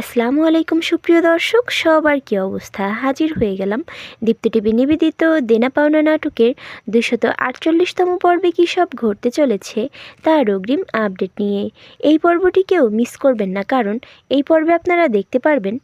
আসসালামু আলাইকুম সুপ্রিয় দর্শক, সবার কী অবস্থা? হাজির হয়ে গেলাম দীপ্ত টিভি নিবেদিত দেনা পাওনা নাটকের দুশত আটচল্লিশতম পর্বে কী সব ঘটতে চলেছে তার অগ্রিম আপডেট নিয়ে। এই পর্বটি কেউ মিস করবেন না, কারণ এই পর্বে আপনারা দেখতে পারবেন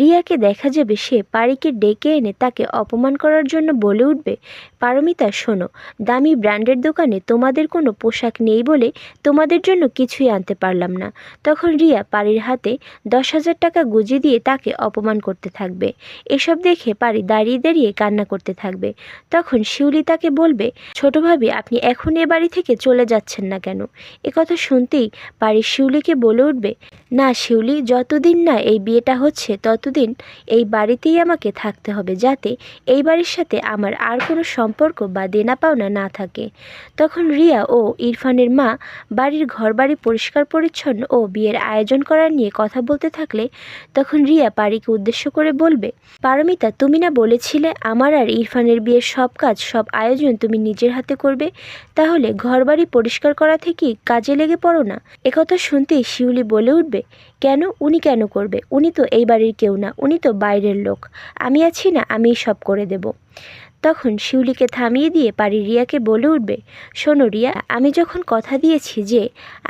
রিয়াকে দেখা যাবে সে পারিকে ডেকে এনে তাকে অপমান করার জন্য বলে উঠবে, পারমিতা, শোনো, দামি ব্র্যান্ডের দোকানে তোমাদের কোনো পোশাক নেই বলে তোমাদের জন্য কিছুই আনতে পারলাম না। তখন রিয়া পারির হাতে দশ হাজার টাকা গুঁজে দিয়ে তাকে অপমান করতে থাকবে। এসব দেখে পারি দাঁড়িয়ে দাঁড়িয়ে কান্না করতে থাকবে। তখন শিউলি তাকে বলবে, ছোট ভাবি, আপনি এখন এ বাড়ি থেকে চলে যাচ্ছেন না কেন? একথা শুনতেই পারি শিউলিকে বলে উঠবে, না শিউলি, যতদিন না এই বিয়েটা হচ্ছে, ততদিন এই বাড়িতেই আমাকে থাকতে হবে যাতে এই বাড়ির সাথে আমার আর কোনো সম্পর্ক বা দেনা পাওনা না থাকে। তখন রিয়া ও ইরফানের মা বাড়ির ঘরবাড়ি পরিষ্কার পরিচ্ছন্ন ও বিয়ের আয়োজন করা নিয়ে কথা বলতে থাকলে তখন রিয়া পারিকে উদ্দেশ্য করে বলবে, পারমিতা, তুমি না বলেছিলে আমার আর ইরফানের বিয়ের সব কাজ, সব আয়োজন তুমি নিজের হাতে করবে? তাহলে ঘরবাড়ি পরিষ্কার করা থেকেই কাজে লেগে পড়ো না। একথা শুনতেই শিউলি বলে উঠবে, কেন? উনি কেন করবে? উনি তো এই বাড়ির কেউ না, উনি তো বাইরের লোক। আমি আছি না আমিই সব করে দেব। তখন শিউলিকে থামিয়ে দিয়ে পারি রিয়াকে বলে উঠবে, শোনো রিয়া, আমি যখন কথা দিয়েছি যে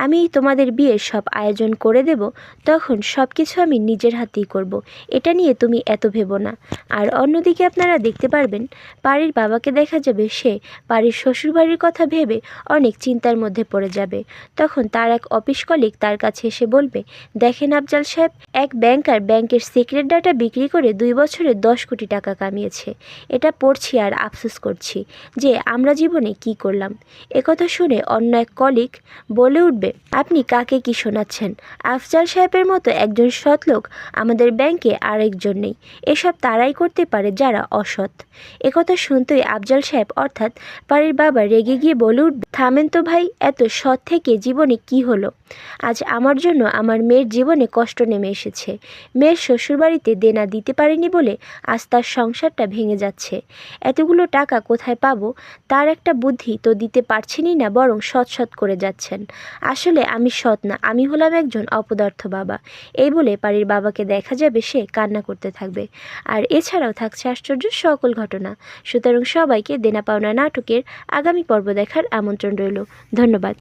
আমি তোমাদের বিয়ের সব আয়োজন করে দেব, তখন সব কিছু আমি নিজের হাতেই করব। এটা নিয়ে তুমি এত ভেবো না আর অন্যদিকে আপনারা দেখতে পারবেন পারির বাবাকে দেখা যাবে সে পারির শ্বশুরবাড়ির কথা ভেবে অনেক চিন্তার মধ্যে পড়ে যাবে তখন তার এক অফিস কলিগ তার কাছে এসে বলবে, দেখেন আফজাল সাহেব, এক ব্যাংকার ব্যাংকের সিক্রেট ডাটা বিক্রি করে দুই বছরে দশ কোটি টাকা কামিয়েছে এটা পড়ছি আর আফসোস করছি যে আমরা জীবনে কি করলাম। একথা শুনে অন্য এক কলিগ বলে উঠবে, আপনি কাকে কি শোনাচ্ছেন? আফজাল সাহেবের মতো একজন সৎ লোক আমাদের ব্যাংকে আরেকজন নেই। এসব তারাই করতে পারে যারা অসৎ। একথা শুনতেই আফজাল সাহেব অর্থাৎ বাড়ির বাবা রেগে গিয়ে বলে উঠবে, থামেন তো ভাই, এত সৎ থেকে জীবনে কি হলো? আজ আমার জন্য আমার মেয়ের জীবনে কষ্ট নেমে এসেছে। মেয়ের শ্বশুরবাড়িতে দেনা দিতে পারেনি বলে আজ তার সংসারটা ভেঙে যাচ্ছে। এতগুলো টাকা কোথায় পাব? তার একটা বুদ্ধি তো দিতে পারছেনই না বরং সৎ সৎ করে যাচ্ছেন। আসলে আমি সৎ না, আমি হলাম একজন অপদার্থ বাবা। এই বলে বাড়ির বাবাকে দেখা যাবে সে কান্না করতে থাকবে। আর এছাড়াও থাকছে আশ্চর্য সকল ঘটনা। সুতরাং সবাইকে দেনা পাওনা নাটকের আগামী পর্ব দেখার আমন্ত্রণ রইল। ধন্যবাদ।